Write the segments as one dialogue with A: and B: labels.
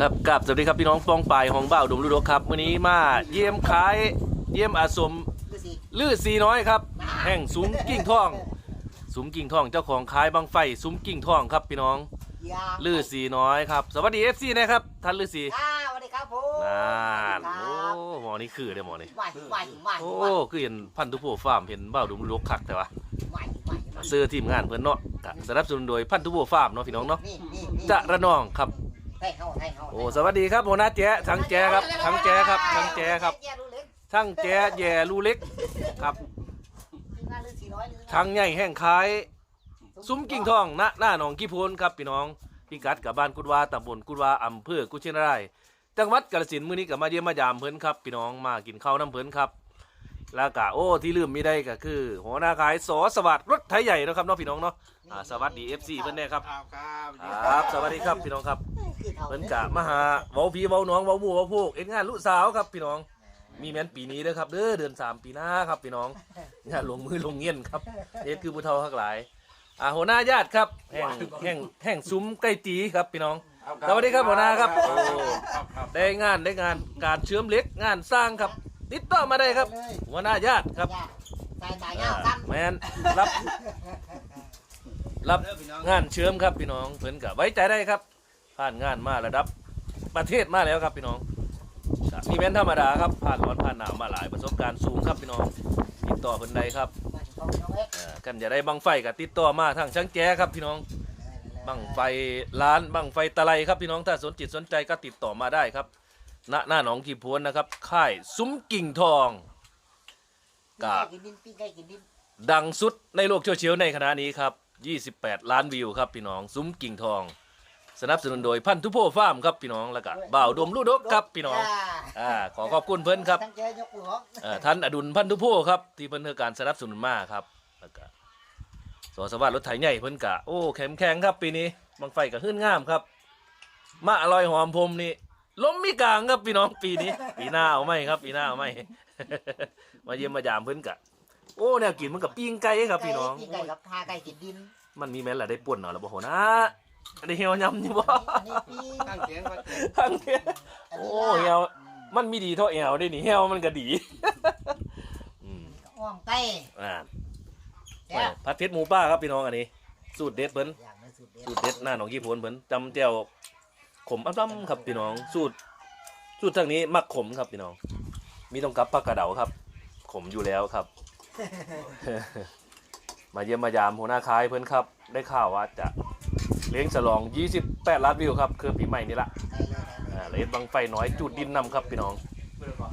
A: ครับกับสวัสดีครับพี่น้องป้องปายของบ่าวดมลูกดกครับวันนี้มาเยี่ยมขายเยี่ยมอาสม
B: คือสิ
A: ลือสีน้อยครับ แห่งซุ้มกิ่งทองซุ้มกิ่งทองเจ้าของขายบางไฟซุ้มกิ่งทองครับพี่น้อง
B: ยา
A: ลือสีน้อยครับ สวัสดีเอฟซีนะครับท่านลือสี
B: อ่าสวัสดีครับผม
A: น่าน
B: ค
A: โอ้
B: รับ
A: หมอนี่คือเด้อหมอนี่
B: ไหวไหวไหว
A: โอ้
B: ไหว
A: คือเห็นพันธุโพฟาร์มเห็นบ่าวดมลูกดกคักแต่ว่า
B: ไหวไหวไหว
A: ซื้อทีมงานเพิ่นเนาะก็สนับสนุนโดยพันธุโพฟาร์มเนาะพี่น้องเนาะ
B: นี่นี่นี่
A: จะระนองครับ
B: ให้เขาให้เขา
A: โอ้สวัสดีครับหัวหน้าแจ๊ะทั้งแจ๊ะครับทั้งแจ๊ะครับทั้งแจ๊ะครับ
B: แจ๊รู้เล็ก
A: ช่างแจ๊แย่รูเล็กครับ
B: ทีมงานลือสีน้อยลือ
A: ช่างใหญ่แห่งขายซุ้มกิ่งทองณหน้าหนองกี้พนครับพี่น้องพิกัดกับบ้านกุดวาตำบลกุดวาอำเภอกุชินารายจังหวัดกาฬสินธุ์มื้อนี้ก็มาเยี่ยมมายามเพิ่นครับพี่น้องมากินข้าวน้ำเพิ่นครับ แล้วก็โอ้ที่ลืมไม่ได้ก็คือ หัวหน้าขายสอสวัสดิ์รถไถใหญ่เนาะครับเนาะพี่น้องเนาะอ่าสวัสดี FC เพิ่นแน่ครับ
C: ครับครับ
A: ครับ สวัสดีครับพี่น้องครับ
B: คือเท่า
A: เพิ่นกะมาหาเว้าพี่เว้าน้องเว้าหมู่เว้าพวกเอ็นงานลูกสาวครับพี่น้อง มีแม่นปีนี้เด้อครับเด้อเดือนสามปีหน้าครับพี่น้องงานลงมือลงเงียนครับเอ็ดคือผู้เฒ่าทั้งหลายอ่าหัวหน้าญาติครับแห่งแห่งแห่งซุ้มใกล้ตีครับพี่น้องสวัสดีครับหัวหน้าครับโอ้
C: ครับครับ
A: ได้งานได้งานการเชื่อมเหล็กงานสร้างครับ ติดต่อมาได้ครับหัวหน้าญาติครับ
B: ญาติสายตา
A: อ่า
B: เงากัน
A: แมนรับ รับ
C: เด้อพี่น้อง
A: งานเชื่อมครับพี่น้องเพิ่นกับไว้ใจได้ครับ ผ่านงานมาระดับ ประเทศมาแล้วครับพี่น้องก็มีแม่นธรรมดาครับผ่านร้อนผ่านหนาวมาหลายประสบการณ์สูงครับพี่น้องติดต่อเพิ่นได้ครับ
B: มาถึงของน้องเอ็กซ์
A: เอ่อกันจะได้บังไฟกับติดต่อมาทางช่างแจ้ครับพี่น้องบังไฟร้านบังไฟตะไลครับพี่น้องถ้าสนจิตสนใจก็ติดต่อมาได้ครับ ณหน้าหนองกีพวนนะครับ ค่ายซุ้มกิ่งทอง
B: ปิ้งไก่กินดินปิ้งไก่กินดิน
A: ดังสุดในโลกโซเชียลในขณะนี้ครับ 28 ล้านวิวครับพี่น้อง ซุ้มกิ่งทอง สนับสนุนโดยพันธุโพฟาร์มครับพี่น้องแล้วก็บ่าวดมลูกดกครับพี่น้องอ่าขอขอบคุณเพิ่นครับ
B: ทั้งเจยกมือฮอก
A: เอ่อท่านอดุลพันธุโพครับ ที่เพิ่นให้การสนับสนุนมาครับแล้วก็สอสวัสดิ์รถไถใหญ่เพิ่นกะโอ้แข็งแข็งครับปีนี้บังไฟกับขึ้นงามครับ มาอร่อยหอมพรมนี่ ล้มมีกลางครับพี่น้องปีนี้ ปีหน้าเอาไหมครับ ปีหน้าเอาไหม มาเยี่ยมมายามเพิ่นกะ โอ้เนี่ยกินมันกับปิ้งไก่ครับพี่น้อง
B: ปิ้งไก่กับทาไก่กินดิน
A: มันมีแม่นแหละได้ป่วนเนาะแล้วบ่โหนะได้เหี่ยวยำนี่บ่
B: อันนี้ปิ้ง
C: ตั้งเสียงก่อน
A: ทางเนี้ยโอ้เหี่ยวมันมีดีเท่าแอวได้นี่เหี่ยวมันก็ดีอืม
B: อ้อมไก่
A: อ่า
B: แซ่บ
A: ผัดเผ็ดหมูป้าครับพี่น้องอันนี้ สูตรเด็ดเพิ่น
B: อย่างในสุดเด็ด
A: สูตรเด็ดหน้าหนองกี้โพนเพิ่นจำเจียว ขมอ้ำๆครับพี่น้อง สูตร สูตรทางนี้มักขมครับพี่น้อง มีต้องกับผักกระเดาครับ ขมอยู่แล้วครับ มาเยี่ยมมายามหัวหน้าคายเพิ่นครับ ได้ข่าวว่าจะเลี้ยงฉลอง 28ล้านวิวครับ คือปีใหม่นี่ละ
B: ใส่เลยใส่เลย
A: อ่าเลดบังไฟน้อยจุดดินนำครับพี่น้อง
C: เปิดก่อน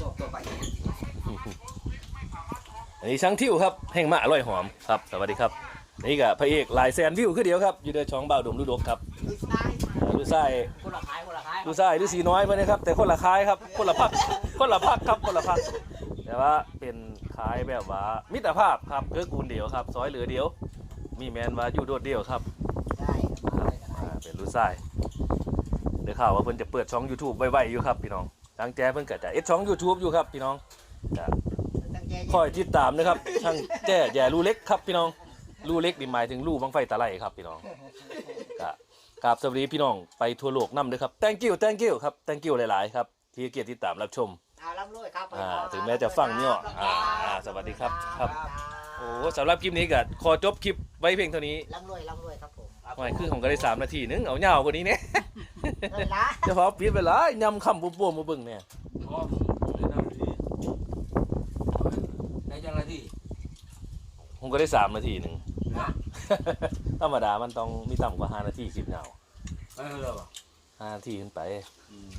C: ตัวตัวไป
A: อันนี้ช่างทิวครับ แห่งมะอร่อยหอมครับ สวัสดีครับ นี่ก็พระเอกหลายแสนวิวคือเดียวครับอยู่ในช่องบ่าวดมลูกดกครับ
B: ดิสไนาย
A: อ่าดูไส้
B: คนละขายคนละขาย
A: ดูไส้ดูสีน้อยไปนะครับ แต่คนละคายครับ คนละพักคนละพักครับคนละพักแต่ว่าเป็นขายแบบว่ามิตรภาพครับเกื้อกูลเดียวครับ ซอยเหลือเดียว มีแมนว่าอยู่โดดเดียวครับ
B: ได้ครับ
A: อ่าเป็นรู้ไส้เดี๋ยวข่าวว่าเพิ่นจะเปิดช่อง YouTube ไว้ๆอยู่ครับพี่น้องทางแจ้เพิ่นก็จะเอ็ดช่อง YouTube อยู่ครับพี่น้องจะ
B: ตั้งใจ
A: คอยติดตามนะครับช่างแจ้แย่รูเล็กครับพี่น้อง รูเล็กนี่หมายถึงรูบังไฟตะไลครับพี่น้องกะกราบสวัสดีพี่น้องไปทั่วโลกนำด้วยครับ thank you thank you ครับ thank you หลาย ๆ ครับ ที่เกียรติติดตามรับชม
B: อ่าร่ำรวยครับ
A: อ่าถึงแม้จะฟังเนี่ยอ่าอ่าสวัสดีครับครับโอ้สำหรับคลิปนี้ก็ขอจบคลิปไว้เพียงเท่านี้
B: ร่ำรวยร่ำรวยครับผม
A: หอยคือผมก็ได้สามนาทีนึงเอาเหงากว่านี้เนี่ย
B: เลยละ
A: เจะพอปิดไปละยำคำปุ่มๆมาเบิ่งเนี่ย
C: พร้อมเลยนะพี่ในจังไรที่
A: ผมก็ได้สามนาทีหนึ่ง ธรรมดามันต้องมีต่ำกว่าห้านาทีคลิปเหงา
C: เออเหรอ
A: ห้านาทีขึ้นไป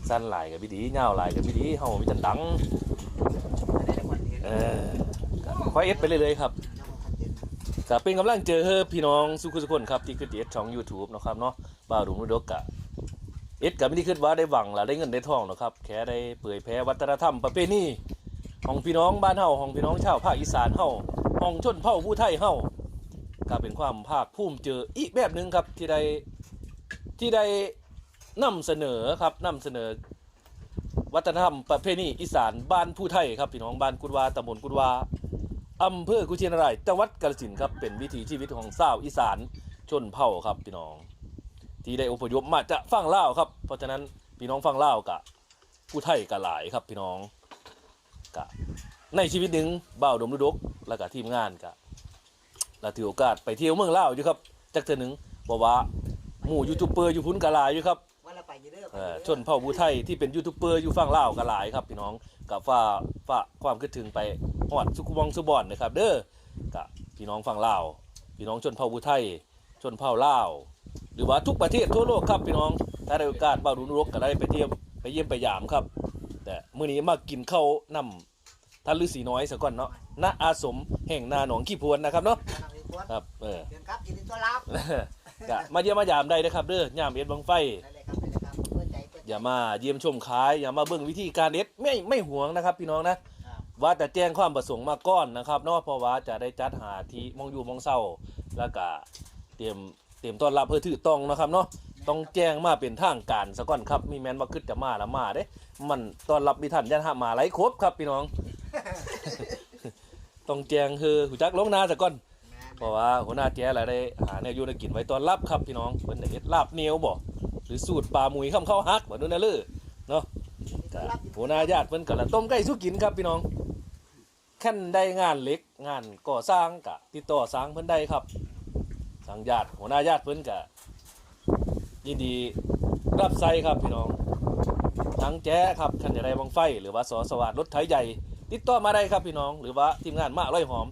A: สั้นหลายกับพี่ดีเงาวหลายกับพี่ดีเฮามีจันดัง
B: ในจังหวัดนี้
A: เออก็ค่อยเอ็ดไปเรื่อยๆครับก็เป็นกำลังเจอเฮอพี่น้องสุขุสุคนครับที่ขึ้นเอ็ดช่อง YouTube เนาะครับเนาะบ่าวดุงนุดกกะเอ็ดก็ไม่ได้คิดว่าได้หวังละได้เงินได้ทองหรอกครับแค่ได้เผยแพร่วัฒนธรรมประเพณีของพี่น้องบ้านเฮาของพี่น้องชาวภาคอีสานเฮาของชนเผ่าผู้ไทยเฮา ก็เป็นความภาคภูมิเจออีกแบบหนึ่งครับที่ได้ที่ได้นำเสนอครับนำเสนอ วัฒนธรรมประเพณีอีสานบ้านผู้ไทยครับพี่น้องบ้านกุดวาตำบลกุดวาอำเภอกุชินารายจังหวัดกาฬสินธุ์ครับเป็นวิถีชีวิตของชาวอีสานชนเผ่าครับพี่น้อง ที่ได้อพยพมาจากฝั่งลาครับ เพราะฉะนั้นพี่น้องฝั่งลากะผู้ไทยกะหลายครับพี่น้องกะในชีวิตหนึ่งเบ่าดมรุดกแล้วก็ทีมงานกะ เราถือโอกาสไปเที่ยวเมืองลาวอยู่ครับจักเทื่อหนึงบอกว่าหมู่ยูทูบเบอร์อยู่พุ่นกะหลายอยู่ครับ
B: ว่าเราไปอยู่เด้อไป
A: เอ
B: อยู่
A: อ
B: เด้อ
A: ชนเผ่าผู้ไทยที่เป็นยูทูบเบอร์อยู่ฝั่งลาวก็หลายครับพี่น้องกับฝ้าฝ้าความคิดถึงไปฮอดสุขุมองสุบอนนะครับ เด้อกับพี่น้องฝั่งลาวพี่น้องชนเผ่าผู้ไทย ชนเผ่าลาว หรือว่าทุกประเทศทั่วโลกครับพี่น้อง ถ้าได้โอกาสบ่าวรุนรกก็ได้ไปเที่ยวไปเยี่ยมไปยามครับ แต่มื้อนี้มากินข้าวนำท่านฤาษีน้อยซะก่อนเนาะณอาสมแห่งนาหนองขี้พวนนะครับเนาะ
B: ทางนี้ควร
A: ครับเออ
B: เชิญครับยินดีต้อนรับ
A: ก็มาเยี่ยมมายามได้นะครับเด้อยามเอ็ดบังไฟ
B: ได้เลยครับได้เลยครับเปิดใจเปิดใจ
A: อย่ามาเยี่ยมชมขาย อย่ามาเบิ่งวิธีการเอ็ดไม่ไม่หวงนะครับ พี่น้องนะ ครับว่าแต่แจ้งความประสงค์มาก้อนนะครับเนอกเพราะว่าจะได้จัดหาที่มองอยู่มองเศร้าแล้วก็เตรียมเตรียมต้อนรับเพื่อถือต้องนะครับเนาะต้องแจ้งมาเป็นทางการซะก่อนครับ มีแมนว่าคึดจะมาละมาเด้ มันต้อนรับมีท่านยันหามาไหลครบครับพี่น้อง ต้องแจ้งคือหูจักลงหนาซะก่อน
B: แม่
A: เพ ราะว่าหัวหน้าแจ้แล้วได้หาแนวอยู่ในกินไว้ตอนรับครับพี่น้องเพิ่นได้เฮ็ดลาบเหนียวบ่หรือสูตรปลาหมุยข้ามข้าวฮักบ่นู่นน่ะเลยเนาะก็หัวหน้าญาติเพิ่นก็ละต้มไก่สู้กินครับพี่น้องขั้นได้งานเล็กงานก่อสร้างกะติดต่อสร้างเพิ่นได้ครับทางญาติหัวหน้าญาติเพิ่นก็ยินดีรับใช้ครับพี่น้องทั้งแจ้ครับขันจะได้บังไฟ หรือว่าสอสวัสดรถไถใหญ่ ติดต่อมาได้ครับพี่น้อง หรือว่าทีมงานมาร้อยหอม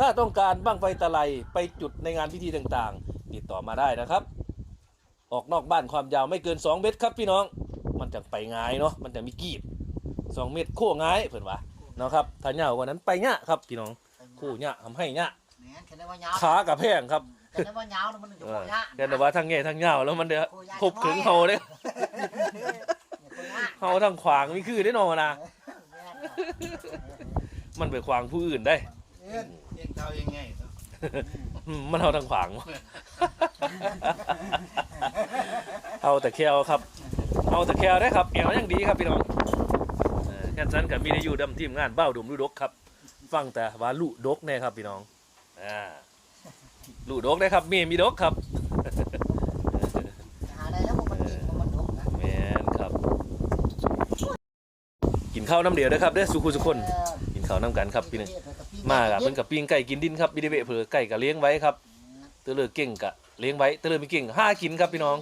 A: ถ้าต้องการบังไฟตะไลไปจุดในงานพิธีต่างๆ ติดต่อมาได้นะครับ ออกนอกบ้านความยาวไม่เกิน 2 เมตรครับพี่น้อง มันจะไปง่ายเนาะมันจะมีกีบสองเมตรโค้ง่ายเพิ่นว่าเนาะครับถ้าเหยาวกว่านั้นไปเนี่ยครับพี่น้องคู่เนี่ยทำให้เนี่ย
B: แม่นแค่ได้ว่ายาว
A: ขากับแพงครับ
B: แค่ได้ว่ายาวนะมันหนึ่ง
A: เอ
B: โค
A: อ
B: ยะ
A: แค่แต่ว่าทั้งแง่ทั้งเหยาวแล้วมันเด้อครบถึงเฮาเด้อ
B: โคยะ
A: เฮาทั้งขวางมีคือได้เนอนะ
B: แม่นครับ
A: มันไปขวางผู้อื่นได้
B: เอิ้น
C: เองเท่ายังไงเนาะ
A: อืมมันเฮาทั้งขวางเอาแต่แควครับ เอาแต่แควได้ครับแอวยังดีครับพี่น้องเออแค่นั้นกับมีในอยู่ดำทีมงานเบ้าดุมลูดกครับ ฟังแต่ว่าลูดกแน่ครับพี่น้องอ่าลูดกได้ครับมีมีดกครับ
B: หาได้แล้วมันกินมันดกนะ
A: แมนครับ กินข้าวน้ำเดียวนะครับเด้อสุขุสุคน กินข้าวน้ำกันครับพี่นึง มากับเพิ่นกับปิ้งไก่กินดินครับบิไดเบะเผือไก่กับเลี้ยงไว้ครับเตอเลอเก่งกะเลี้ยงไว้เตอเลอไม่เก่งห้ากินครับพี่น้อง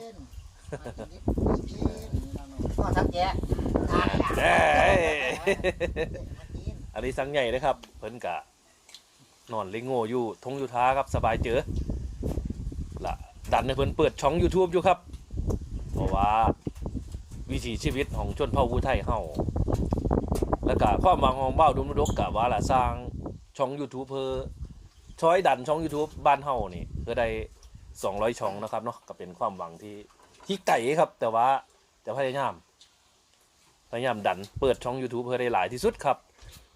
B: ก็ทักแกะทาน
A: เอ้ยอันนี้สังใหญ่นะครับ เพิ่นกะนอนเล่งโง่อยู่ทงอยู่ท้าครับสบายเจอละดันให้เพิ่นเปิดช่อง YouTube อยู่ครับ เพราะว่าวิถีชีวิตของชนเผ่าผู้ไทยเฮาแล้วก็ความหวังของเบ้าดุมดกกะว่าละสร้าง ช่อง YouTube เพื่อช่อยดันช่อง YouTube บ้านเฮานี่เพื่อได้200 ช่องนะครับเนาะก็เป็นความหวังที่ที่ไก่ครับ แต่ว่าจะพยายามพยายามดันเปิดช่อง YouTube เพื่อได้หลายที่สุดครับ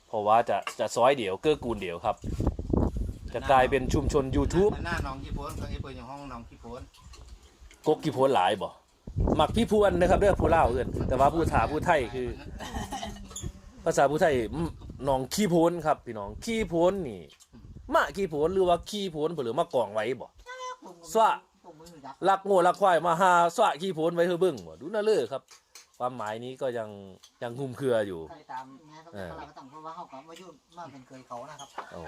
A: เพราะว่าจะจะซอยเดี่ยวเกื้อกูลเดี่ยวครับ จะกลายเป็นชุมชน YouTube
C: หน้าน้องขี้โพนเขาไอ้เปิดอยู่ห้องน้องขี้โพน
A: กกกี่โพนหลายบ่หมักพี่พวนนะครับเด้อผู้เล่าวเอื่นแต่ว่าผู้ถาผู้ไทยคือ ภาษาผู้ไทย อืมน้องขี้โพนครับพี่น้องขี้โพนนี่มะขี้โพนหรือว่าขี้โพนหรือมากองไว้บ่ลักโง่ลักควายมาหาสวะขี้โพนไว้เฮอเบิ่งบ่ดูน่าเลือครับ ความหมายนี้ก็ยังยังคุมเครืออยู่
B: ใครตามแม่ต้องเราก็ต้องเพราะว่าเขาก็มายุ่งมาเป็นเคยเขานะครับ
A: โอ้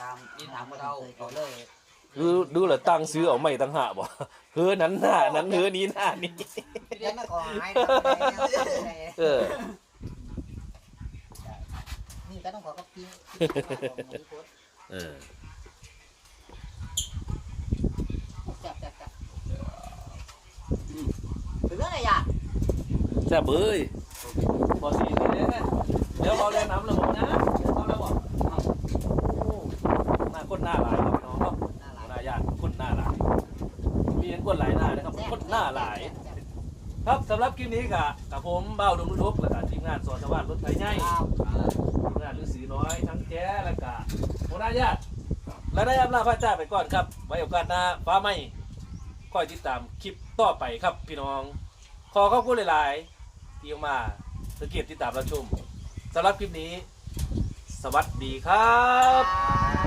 C: ตามนี่ถาม
B: มา
C: เรา
B: เคยเขาเลย
A: ดูดูเหรอตั้งซื้อเอาไม่ตั้งหาบ่เฮ้อนั้นหน้านั้นเฮ้อนี้หน้านี้
B: เรียนมาก่อนให้
A: เออ
B: นี่ก็ต้องขอกับพี่
A: เออ
B: จับจับจับถึงเรื่องอะไรอะ
A: แซ่บเอ้ยพอสีนี่เลยนะเดี๋ยวเขาเล่นน้ำเลยผมนะเอาแล้วบ่เอาโอ้หน้าคนหน้าหลายครับพี่น้องเนาะ
B: น่ารัก
A: หน้าญาติคนหน้าหลายมีเห็นคนหลายหน้านะครับคนหน้าหลาย ครับสำหรับคลิปนี้กะกับผมเบ้าดงนุทุกและทีมงานสอนสวัสดิ์รถไฟใหญ่ ทีมงานฤาษีน้อยทั้งแจ้และกะหัวหน้าญาติและได้อำลาพระเจ้าไปก่อนครับไว้โอกาสหน้าฟ้าไม่คอยติดตามคลิปต่อไปครับพี่น้อง ขอขอบคุณหลาย ๆ ที่มาสังเกตติดตามรับชมสำหรับคลิปนี้ สวัสดีครับ
B: ครับ